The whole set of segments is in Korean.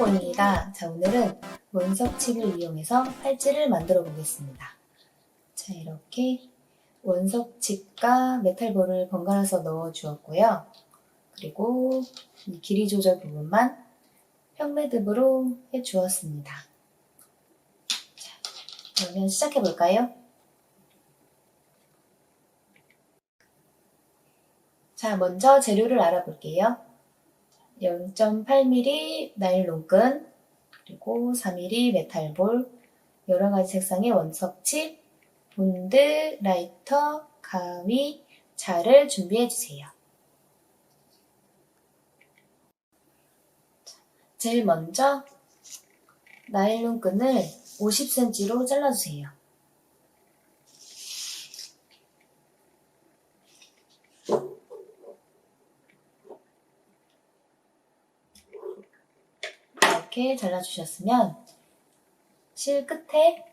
이상권입니다. 자, 오늘은 원석칩을 이용해서 팔찌를 만들어 보겠습니다. 자, 이렇게 원석칩과 메탈볼을 번갈아서 넣어 주었고요. 그리고 이 길이 조절 부분만 평매듭으로 해 주었습니다. 자, 그러면 시작해 볼까요? 자, 먼저 재료를 알아볼게요. 0.8mm 나일론끈, 그리고 4mm 메탈볼, 여러 가지 색상의 원석칩, 본드, 라이터, 가위, 자를 준비해 주세요. 제일 먼저 나일론 끈을 50cm로 잘라주세요. 이렇게 잘라주셨으면 실 끝에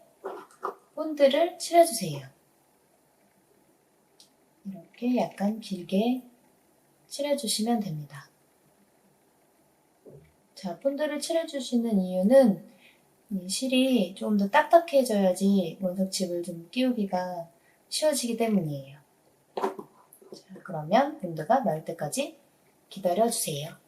본드를 칠해주세요. 이렇게 약간 길게 칠해주시면 됩니다. 자, 본드를 칠해주시는 이유는 이 실이 좀더 딱딱해져야지 원석칩을 좀 끼우기가 쉬워지기 때문이에요. 자, 그러면 본드가 마를 때까지 기다려주세요.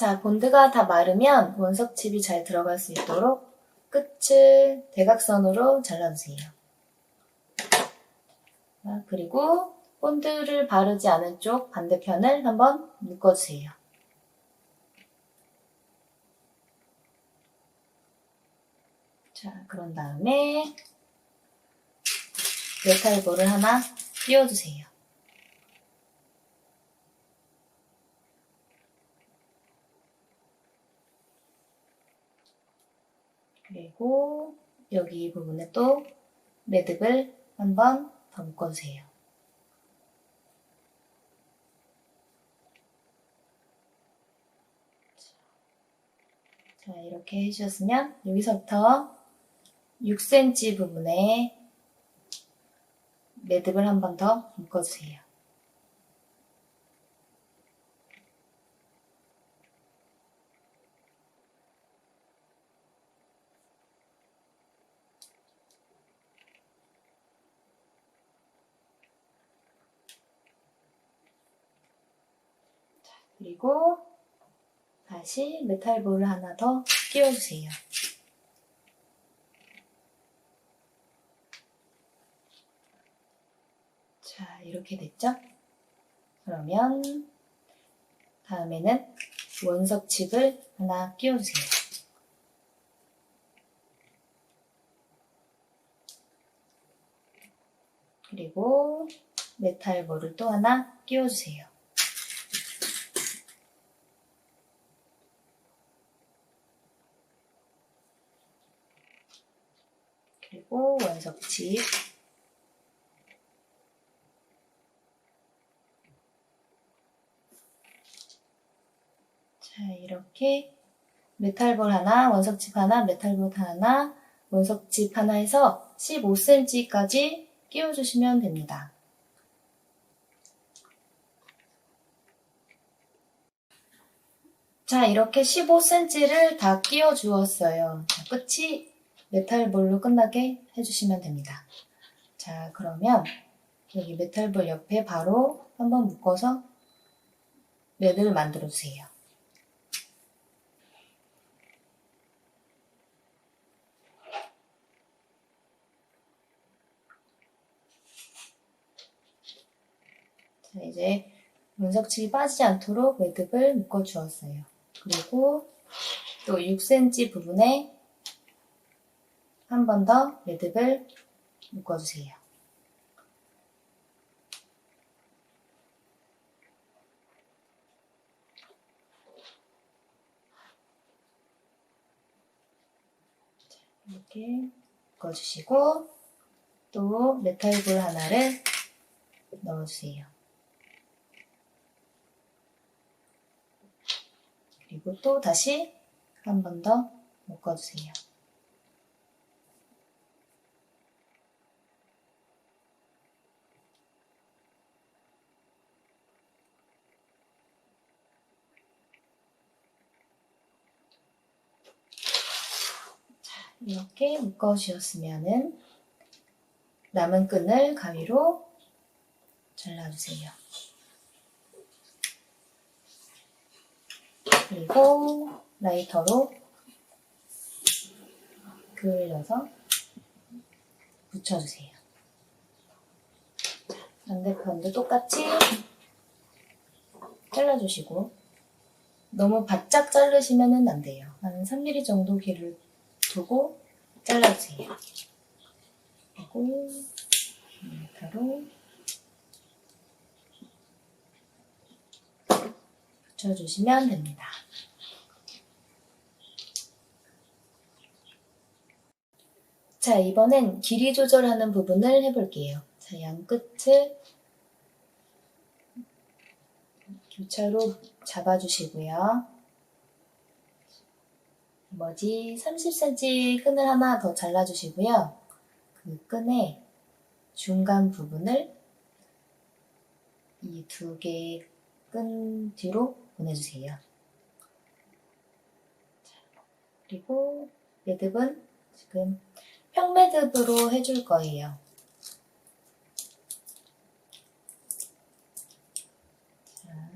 자, 본드가 다 마르면 원석칩이 잘 들어갈 수 있도록 끝을 대각선으로 잘라주세요. 자, 그리고 본드를 바르지 않은 쪽 반대편을 한번 묶어주세요. 자, 그런 다음에 메탈볼을 하나 끼워주세요. 그리고 여기 부분에 또 매듭을 한번 더 묶어주세요. 자, 이렇게 해주셨으면 여기서부터 6cm 부분에 매듭을 한 번 더 묶어주세요. 그리고 다시 메탈볼을 하나 더 끼워주세요. 자, 이렇게 됐죠? 그러면 다음에는 원석칩을 하나 끼워주세요. 그리고 메탈볼을 또 하나 끼워주세요. 그리고 원석칩 자 이렇게 메탈볼 하나, 원석칩 하나, 메탈볼 하나, 원석칩 하나 해서 15cm까지 끼워주시면 됩니다. 자 이렇게 15cm를 다 끼워 주었어요. 자, 끝이 메탈볼로 끝나게 해주시면 됩니다. 자, 그러면 여기 메탈볼 옆에 바로 한번 묶어서 매듭을 만들어 주세요. 자, 이제 문석칩이 빠지지 않도록 매듭을 묶어 주었어요. 그리고 또 6cm 부분에 한 번 더 매듭을 묶어주세요. 이렇게 묶어주시고 또 메탈볼 하나를 넣어주세요. 그리고 또 다시 한 번 더 묶어주세요. 이렇게 묶어 주셨으면은 남은 끈을 가위로 잘라주세요. 그리고 라이터로 그을려서 붙여주세요. 반대편도 똑같이 잘라주시고 너무 바짝 자르시면 안 돼요. 한 3mm 정도 길을 두고 잘라주세요. 그리고 바로 붙여주시면 됩니다. 자, 이번엔 길이 조절하는 부분을 해볼게요. 자, 양 끝을 교차로 잡아주시고요. 나머지 30cm 끈을 하나 더 잘라주시고요. 그 끈의 중간 부분을 이 두 개의 끈 뒤로 보내주세요. 자, 그리고 매듭은 지금 평매듭으로 해줄 거예요. 자,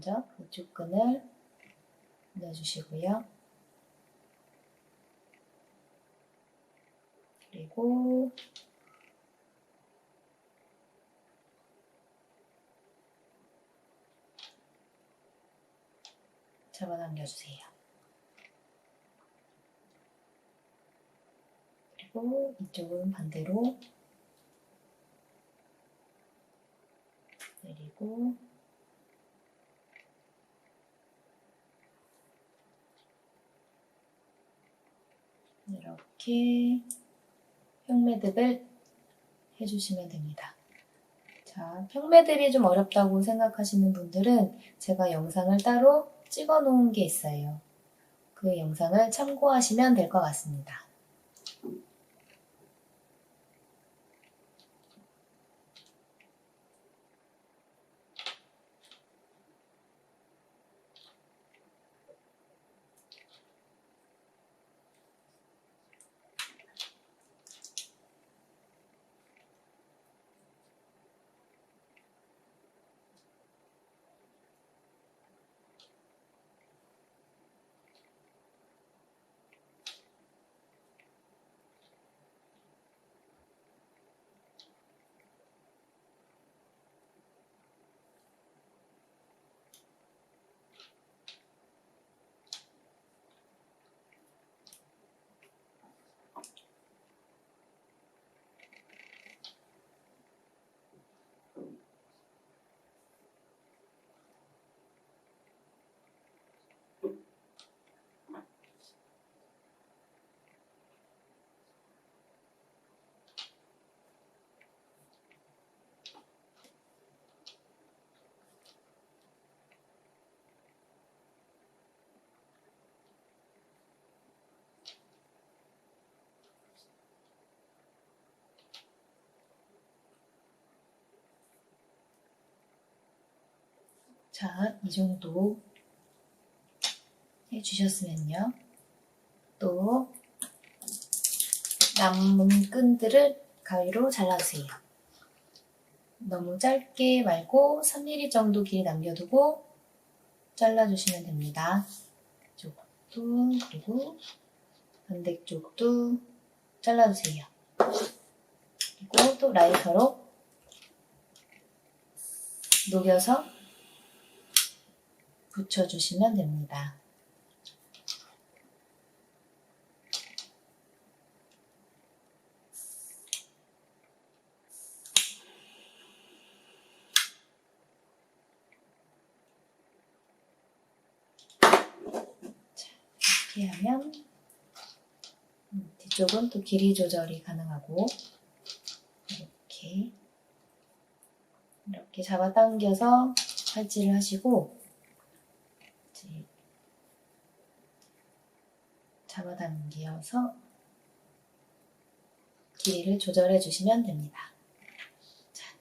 먼저 이쪽 끈을 내주시고요. 그리고 잡아당겨주세요. 그리고 이쪽은 반대로 내리고 이렇게 평매듭을 해주시면 됩니다. 자, 평매듭이 좀 어렵다고 생각하시는 분들은 제가 영상을 따로 찍어 놓은 게 있어요. 그 영상을 참고하시면 될 것 같습니다. 자, 이 정도 해주셨으면요. 또 남은 끈들을 가위로 잘라주세요. 너무 짧게 말고 3mm 정도 길이 남겨두고 잘라주시면 됩니다. 이쪽도 그리고 반대쪽도 잘라주세요. 그리고 또 라이터로 녹여서 붙여주시면 됩니다. 자, 이렇게 하면 음, 뒤쪽은 또 길이 조절이 가능하고 이렇게 이렇게 잡아당겨서 팔찌를 하시고 이제 잡아당겨서 길이를 조절해 주시면 됩니다. 자,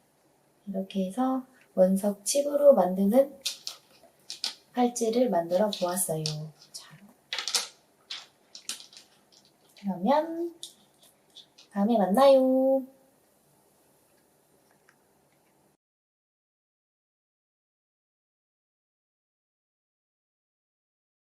이렇게 해서 원석 칩으로 만드는 팔찌를 만들어 보았어요. 자, 그러면 다음에 만나요.